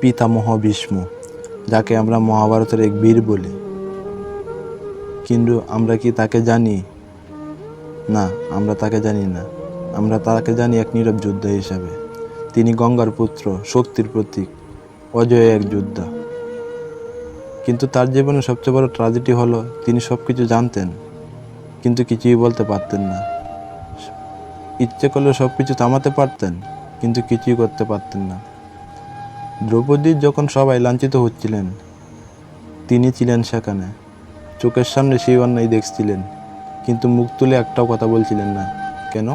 পিতামহ ভীষ্ম যাকে আমরা মহাভারতের এক বীর বলি। কিন্তু আমরা কি তাকে জানি? না, আমরা তাকে জানি না। আমরা তাকে জানি এক নীরব যোদ্ধা হিসাবে। তিনি গঙ্গার পুত্র, শক্তির প্রতীক, অজয় এক যোদ্ধা। কিন্তু তার জীবনে সবচেয়ে বড় ট্রাজেডি হলো, তিনি সব কিছু জানতেন, কিন্তু কিছুই বলতে পারতেন না। ইচ্ছে করলে সব কিছু থামাতে পারতেন, কিন্তু কিছুই করতে পারতেন না। দ্রৌপদীর যখন সবাই লাঞ্ছিত হচ্ছিলেন, তিনি ছিলেন সেখানে। চোখের সামনে সেই অন্যায় দেখছিলেন, কিন্তু মুখ তুলে একটাও কথা বলছিলেন না। কেন?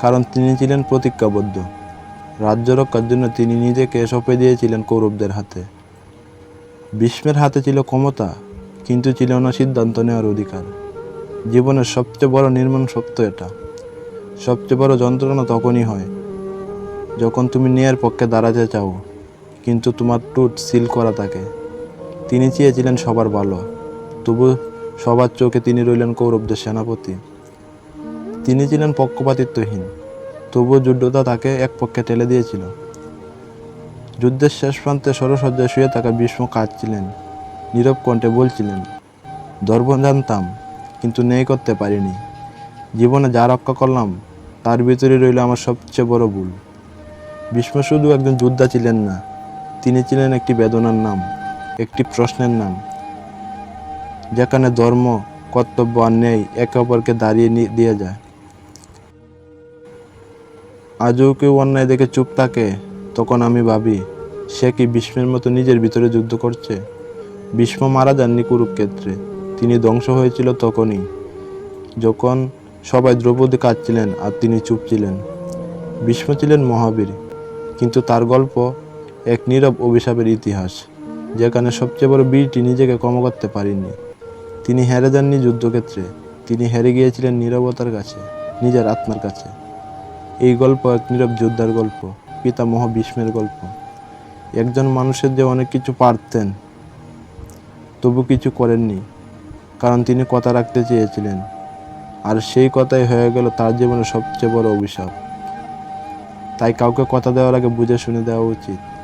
কারণ তিনি ছিলেন প্রতিজ্ঞাবদ্ধ। রাজ্য রক্ষার জন্য তিনি নিজেকে সঁপে দিয়েছিলেন কৌরবদের হাতে। ভীষ্মের হাতে ছিল ক্ষমতা, কিন্তু ছিল না সিদ্ধান্ত নেওয়ার অধিকার। জীবনের সবচেয়ে বড় নির্মাণ সত্য এটা। সবচেয়ে বড় যন্ত্রণা তখনই হয়, যখন তুমি নেয়ার পক্ষে দাঁড়াতে চাও। কিন্তু তোমার টুট সিল করা থাকে তিনি চেয়েছিলেন সবার ভালো, তবু সবার চোখে তিনি রইলেন কৌরবদের সেনাপতি। তিনি ছিলেন পক্ষপাতিত্বহীন তবুও যুদ্ধতা তাকে এক পক্ষে ঠেলে দিয়েছিল। যুদ্ধের শেষ প্রান্তে সরসজ্জায় শুয়ে থাকা ভীষ্ম কাঁদছিলেন, নীরব কণ্ঠে বলছিলেন ধর্ম জানতাম, কিন্তু নেই করতে পারিনি। জীবনে যা রক্ষা করলাম, তার ভিতরে রইল আমার সবচেয়ে বড় ভুল। ভীষ্ম শুধু একজন যোদ্ধা ছিলেন না তিনি ছিলেন একটি বেদনার নাম, একটি প্রশ্নের নাম, যেখানে ধর্ম, কর্তব্য আর ন্যায় একে অপরকে দাঁড়িয়ে দিয়ে যায়। আজও কেউ অন্যায় দেখে চুপ থাকে, তখন আমি ভাবি, সে কি ভীষ্মের মতো নিজের ভিতরে যুদ্ধ করছে? ভীষ্ম মারা যাননি কুরুক্ষেত্রে, তিনি ধ্বংস হয়েছিল তখনই। যখন সবাই দ্রৌপদী কাঁদছিলেন আর তিনি চুপ ছিলেন। ভীষ্ম ছিলেন মহাবীর, কিন্তু তার গল্প এক নীরব অভিশাপের ইতিহাস, যেখানে সবচেয়ে বড় বীরটি নিজেকে কম করতে পারেননি। তিনি হেরে যাননি যুদ্ধক্ষেত্রে, তিনি হেরে গিয়েছিলেন নীরবতার কাছে, নিজের আত্মার কাছে। এই গল্প এক নীরব যোদ্ধার গল্প পিতামহ ভীষ্মের গল্প। একজন মানুষের যে অনেক কিছু পারতেন, তবু কিছু করেননি, কারণ তিনি কথা রাখতে চেয়েছিলেন। আর সেই কথাই হয়ে গেল তার জীবনের সবচেয়ে বড় অভিশাপ। তাই কাউকে কথা দেওয়ার আগে বুঝে শুনে দেওয়া উচিত।